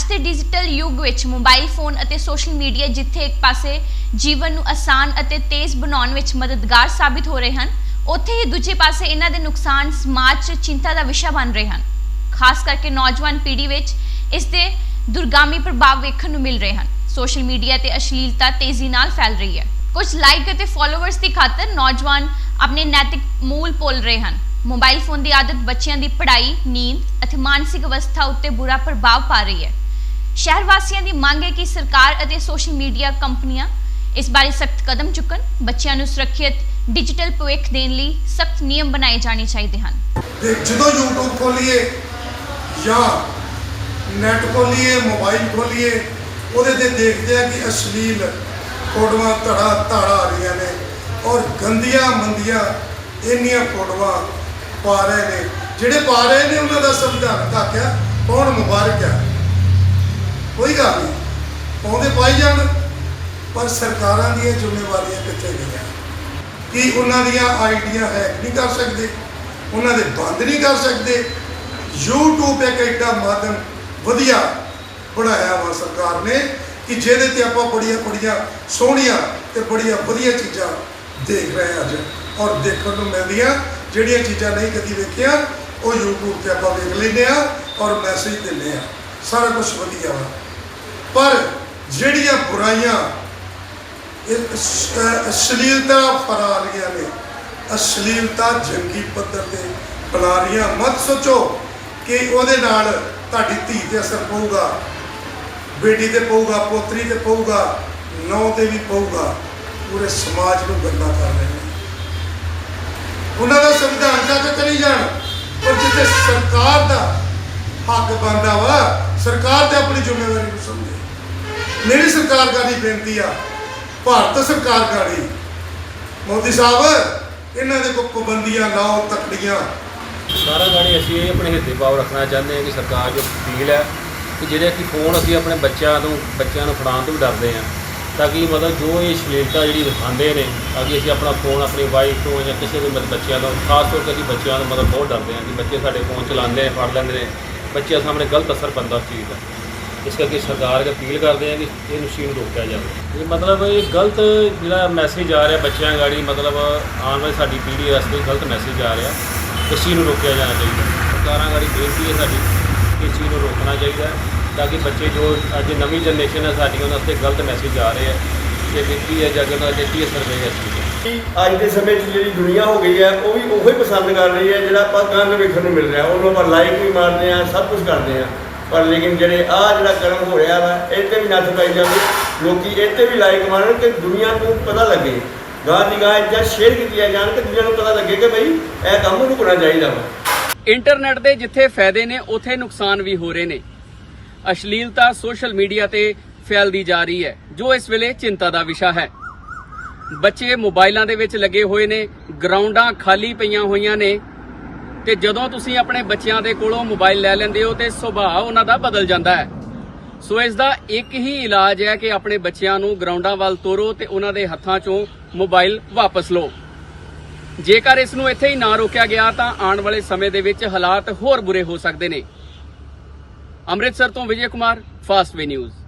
ਅੱਜ ਦੇ ਡਿਜੀਟਲ ਯੁੱਗ ਵਿੱਚ ਮੋਬਾਈਲ ਫੋਨ ਅਤੇ ਸੋਸ਼ਲ ਮੀਡੀਆ ਜਿੱਥੇ ਇੱਕ ਪਾਸੇ ਜੀਵਨ ਨੂੰ ਆਸਾਨ ਅਤੇ ਤੇਜ਼ ਬਣਾਉਣ ਵਿੱਚ ਮਦਦਗਾਰ ਸਾਬਿਤ ਹੋ ਰਹੇ ਹਨ, ਉੱਥੇ ਹੀ ਦੂਜੇ ਪਾਸੇ ਇਹਨਾਂ ਦੇ ਨੁਕਸਾਨ ਸਮਾਜ 'ਚ ਚਿੰਤਾ ਦਾ ਵਿਸ਼ਾ ਬਣ ਰਹੇ ਹਨ। ਖਾਸ ਕਰਕੇ ਨੌਜਵਾਨ ਪੀੜ੍ਹੀ ਵਿੱਚ ਇਸ ਦੇ ਦੁਰਗਾਮੀ ਪ੍ਰਭਾਵ ਵੇਖਣ ਨੂੰ ਮਿਲ ਰਹੇ ਹਨ। ਸੋਸ਼ਲ ਮੀਡੀਆ ਤੇ ਅਸ਼ਲੀਲਤਾ ਤੇਜ਼ੀ ਨਾਲ ਫੈਲ ਰਹੀ ਹੈ। ਕੁਝ ਲਾਈਕ ਅਤੇ ਫਾਲੋਅਰਸ ਦੀ ਖਾਤਰ ਨੌਜਵਾਨ ਆਪਣੇ ਨੈਤਿਕ ਮੂਲ ਭੁੱਲ ਰਹੇ ਹਨ। ਮੋਬਾਈਲ ਫੋਨ ਦੀ ਆਦਤ ਬੱਚਿਆਂ ਦੀ ਪੜ੍ਹਾਈ, ਨੀਂਦ ਅਤੇ ਮਾਨਸਿਕ ਅਵਸਥਾ ਉੱਤੇ ਬੁਰਾ ਪ੍ਰਭਾਵ ਪਾ ਰਹੀ ਹੈ। ਸ਼ਹਿਰ ਵਾਸੀਆਂ ਦੀ ਮੰਗ ਹੈ ਕਿ ਸਰਕਾਰ ਅਤੇ ਸੋਸ਼ਲ ਮੀਡੀਆ ਕੰਪਨੀਆਂ ਇਸ ਬਾਰੇ ਸਖਤ ਕਦਮ ਚੁੱਕਣ, ਬੱਚਿਆਂ ਨੂੰ ਸੁਰੱਖਿਅਤ ਡਿਜੀਟਲ ਭਵਿੱਖ ਦੇਣ ਲਈ ਸਖਤ ਨਿਯਮ ਬਣਾਏ ਜਾਣੇ ਚਾਹੀਦੇ ਹਨ। ਤੇ ਜਦੋਂ YouTube ਖੋਲੀਏ ਜਾਂ ਨੈਟ ਖੋਲੀਏ ਮੋਬਾਈਲ ਖੋਲੀਏ, ਉਹਦੇ ਤੇ ਦੇਖਦੇ ਆ ਕਿ ਅਸ਼ਲੀਲ ਫੋਟੋਆਂ ਧੜਾ ਧੜਾ ਆ ਰਹੀਆਂ ਨੇ ਔਰ ਗੰਦੀਆਂ ਮੰਦੀਆਂ ਇੰਨੀਆਂ ਫੋਟੋਆਂ ਪਾ ਰਹੇ ਨੇ। ਜਿਹੜੇ ਪਾ ਰਹੇ ਨੇ ਉਹਨਾਂ ਦਾ ਸੰਵਿਧਾਨ ਆਖਿਆ ਕੌਣ ਮੁਬਾਰਕ ਆ? ਕੋਈ ਗੱਲ ਨਹੀਂ। ਪਾਉਂਦੇ ਪਾਈ ਜਾਣ, ਪਰ ਸਰਕਾਰਾਂ ਦੀਆਂ ਜ਼ਿੰਮੇਵਾਰੀਆਂ ਕਿੱਥੇ ਗਈਆਂ ਕਿ ਉਹਨਾਂ ਦੀਆਂ ਆਈਡੀਆਂ ਹੈਕ ਨਹੀਂ ਕਰ ਸਕਦੇ? ਉਹਨਾਂ ਦੇ ਬੰਦ ਨਹੀਂ ਕਰ ਸਕਦੇ? YouTube ਇੱਕ ਐਡਾ ਮਾਧਿਅਮ ਵਧੀਆ ਬਣਾਇਆ ਵਾ ਸਰਕਾਰ ਨੇ ਕਿ ਜਿਹਦੇ ਤੇ ਆਪਾਂ ਬੜੀਆਂ ਬੜੀਆਂ ਸੋਹਣੀਆਂ ਤੇ ਬੜੀਆਂ ਵਧੀਆ ਚੀਜ਼ਾਂ ਦੇਖ ਰਹੇ ਹਾਂ ਅੱਜ ਔਰ ਦੇਖਣ ਨੂੰ ਮਿਲਦੀਆਂ। ਜਿਹੜੀਆਂ ਚੀਜ਼ਾਂ ਨਹੀਂ ਕਦੀ ਵੇਖੀਆਂ, ਉਹ YouTube ਤੇ ਆਪਾਂ ਵੇਖ ਲੈਂਦੇ ਆ ਔਰ ਮੈਸੇਜ ਦਿੰਦੇ ਆ ਸਾਰਾ ਕੁਝ ਵਧੀਆ ਵਾ। ਪਰ ਜਿਹੜੀਆਂ ਬੁਰਾਈਆਂ ਅਸ਼ਲੀਲਤਾ ਫਰਾ ਰਹੀਆਂ ਨੇ, ਅਸ਼ਲੀਲਤਾ ਜੰਗੀ ਪੱਧਰ ਤੇ ਬਣਾ ਰਹੀਆਂ। ਮਤ ਸੋਚੋ ਕਿ ਉਹਦੇ ਨਾਲ ਤੁਹਾਡੀ ਧੀ ਤੇ ਅਸਰ ਪਊਗਾ, ਬੇਟੀ ਤੇ ਪਊਗਾ, ਪੋਤਰੀ ਤੇ ਪਊਗਾ, ਨੌ ਤੇ ਵੀ ਪਊਗਾ। ਪੂਰੇ ਸਮਾਜ ਨੂੰ ਗੰਦਾ ਕਰ ਰਹੇ ਨੇ। ਉਹਨਾਂ ਦਾ ਸੰਵਿਧਾਨ ਜਾ ਚਲੀ ਜਾਣ, ਪਰ ਜਿੱਥੇ ਸਰਕਾਰ ਦਾ ਹੱਕ ਬਣਦਾ ਵਾ ਸਰਕਾਰ ਤੇ ਆਪਣੀ ਜ਼ਿੰਮੇਵਾਰੀ ਨੂੰ ਸਮਝੇ। ਮੇਰੀ ਸਰਕਾਰ ਗਾੜੀ ਬੇਨਤੀ ਆ, ਭਾਰਤ ਸਰਕਾਰ ਗਾੜੀ ਮੋਦੀ ਸਾਹਿਬ, ਇਹਨਾਂ ਦੇ ਕੋ ਪਾਬੰਦੀਆਂ ਲਾਓ, ਤਕੜੀਆਂ। ਸਾਰਾ ਗਾੜੀ ਅਸੀਂ ਇਹ ਆਪਣੇ ਹਿੱਤੇ ਪਾਵ ਰੱਖਣਾ ਚਾਹੁੰਦੇ ਹਾਂ ਕਿ ਸਰਕਾਰ ਜੋ ਫੀਲ ਹੈ ਕਿ ਜਿਹੜੇ ਕਿ ਫੋਨ ਅਸੀਂ ਆਪਣੇ ਬੱਚਿਆਂ ਨੂੰ ਬੱਚਿਆਂ ਨੂੰ ਫੜਾਉਣ ਤੋਂ ਵੀ ਡਰਦੇ ਹਾਂ, ਤਾਂ ਕਿ ਮਤਲਬ ਜੋ ਇਹ ਅਸ਼ਲੀਲਤਾ ਜਿਹੜੀ ਦਿਖਾਉਂਦੇ ਨੇ, ਤਾਂ ਕਿ ਅਸੀਂ ਆਪਣਾ ਫੋਨ ਆਪਣੀ ਵਾਈਫ ਤੋਂ ਜਾਂ ਕਿਸੇ ਵੀ ਮਤਲਬ ਬੱਚਿਆਂ ਤੋਂ, ਖਾਸ ਤੌਰ ਤੇ ਅਸੀਂ ਬੱਚਿਆਂ ਨੂੰ ਮਤਲਬ ਬਹੁਤ ਡਰਦੇ ਹਾਂ ਕਿ ਬੱਚੇ ਸਾਡੇ ਫੋਨ ਚਲਾਉਂਦੇ ਨੇ, ਫੜ ਲੈਂਦੇ ਨੇ। ਬੱਚਿਆਂ ਸਾਹਮਣੇ ਗਲਤ ਅਸਰ ਪੈਂਦਾ ਉਸ ਚੀਜ਼ ਦਾ। ਇਸ ਕਰਕੇ ਸਰਕਾਰ ਅੱਗੇ ਅਪੀਲ ਕਰਦੇ ਹਾਂ ਕਿ ਇਹ ਮਸ਼ੀਨ ਨੂੰ ਰੋਕਿਆ ਜਾਵੇ। ਇਹ ਮਤਲਬ ਇਹ ਗਲਤ ਜਿਹੜਾ ਮੈਸੇਜ ਆ ਰਿਹਾ ਬੱਚਿਆਂ ਗਾੜੀ, ਮਤਲਬ ਆਉਣ ਵਾਲੀ ਸਾਡੀ ਪੀੜ੍ਹੀ ਵਾਸਤੇ ਗਲਤ ਮੈਸੇਜ ਆ ਰਿਹਾ, ਇਸ ਚੀਜ਼ ਨੂੰ ਰੋਕਿਆ ਜਾਣਾ ਚਾਹੀਦਾ। ਸਰਕਾਰਾਂ ਗਾੜੀ ਬੇਨਤੀ ਹੈ ਸਾਡੀ ਇਸ ਚੀਜ਼ ਨੂੰ ਰੋਕਣਾ ਚਾਹੀਦਾ ਤਾਂ ਕਿ ਬੱਚੇ ਜੋ ਅੱਜ ਨਵੀਂ ਜਨਰੇਸ਼ਨ ਹੈ ਸਾਡੀ ਉਹਨਾਂ ਵਾਸਤੇ ਗਲਤ ਮੈਸੇਜ ਆ ਰਹੇ ਆ ਕਿ ਬੇਨਤੀ ਹੈ ਜਾ ਕੇ ਉਹਨਾਂ ਦੇ ਕੀ ਅਸਰ ਪਏਗਾ ਇਸ ਚੀਜ਼ ਦਾ ਅੱਜ ਦੇ ਸਮੇਂ 'ਚ ਜਿਹੜੀ ਦੁਨੀਆ ਹੋ ਗਈ ਹੈ ਉਹ ਵੀ ਉਹੋ ਹੀ ਪਸੰਦ ਕਰ ਰਹੀ ਹੈ ਜਿਹੜਾ ਆਪਾਂ ਗੰਦ ਵੇਖਣ ਨੂੰ ਮਿਲ ਰਿਹਾ। ਉਹਨੂੰ ਆਪਾਂ ਲਾਈਕ ਵੀ ਮਾਰਦੇ ਆ ਸਭ ਕੁਝ ਕਰਦੇ ਆ ਪਰ ਲੇਕਿਨ ਜਿਹੜੇ ਆ ਜਿਹੜਾ ਕਰਮ ਹੋ ਰਿਹਾ ਵਾ ਇਹ ਤੇ ਵੀ ਨੱਥ ਪਾਈ ਜਾਵੇ ਲੋਕੀ ਇਹ ਤੇ ਵੀ ਲਾਈਕ ਮਾਰਨ ਕਿ ਦੁਨੀਆ ਨੂੰ ਪਤਾ ਲੱਗੇ। ਗਾਂ ਦੀ ਗਾਂ ਜਾਂ ਸ਼ੇਅਰ ਕੀਤੀਆਂ ਜਾਣ ਕਿ ਦੁਨੀਆ ਨੂੰ ਪਤਾ ਲੱਗੇ ਕਿ ਭਈ ਇਹ ਕੰਮ ਰੁਕਣਾ ਚਾਹੀਦਾ ਵਾ। ਇੰਟਰਨੈਟ ਦੇ ਜਿੱਥੇ ਫਾਇਦੇ ਨੇ ਉੱਥੇ ਨੁਕਸਾਨ ਵੀ ਹੋ ਰਹੇ ਨੇ। ਅਸ਼ਲੀਲਤਾ ਸੋਸ਼ਲ ਮੀਡੀਆ ਤੇ ਫੈਲਦੀ ਜਾ ਰਹੀ ਹੈ। ਜੋ ਇਸ ਵੇਲੇ ਚਿੰਤਾ ਦਾ ਵਿਸ਼ਾ ਹੈ। ਬੱਚੇ ਮੋਬਾਈਲਾਂ ਦੇ ਵਿੱਚ ਲੱਗੇ ਹੋਏ ਨੇ, ਗਰਾਊਂਡਾਂ ਖਾਲੀ ਪਈਆਂ ਹੋਈਆਂ ਨੇ ਤੇ ਜਦੋਂ ਤੁਸੀਂ ਆਪਣੇ ਬੱਚਿਆਂ ਦੇ ਕੋਲੋਂ ਮੋਬਾਈਲ ਲੈ ਲੈਂਦੇ ਹੋ ਤੇ ਸੁਭਾਅ ਉਹਨਾਂ ਦਾ ਬਦਲ ਜਾਂਦਾ ਹੈ। ਸੋ ਇਸ ਦਾ ਇੱਕ ਹੀ ਇਲਾਜ ਹੈ ਕਿ ਆਪਣੇ ਬੱਚਿਆਂ ਨੂੰ ਗਰਾਊਂਡਾਂ ਵੱਲ ਤੋਰੋ ਤੇ ਉਹਨਾਂ ਦੇ ਹੱਥਾਂ 'ਚੋਂ ਮੋਬਾਈਲ ਵਾਪਸ ਲਓ। ਜੇਕਰ ਇਸ ਨੂੰ ਇੱਥੇ ਹੀ ਨਾ ਰੋਕਿਆ ਗਿਆ ਤਾਂ ਆਉਣ ਵਾਲੇ ਸਮੇਂ ਦੇ ਵਿੱਚ ਹਾਲਾਤ ਹੋਰ ਬੁਰੇ ਹੋ ਸਕਦੇ ਨੇ। ਅੰਮ੍ਰਿਤਸਰ ਤੋਂ Vijay Kumar fast way news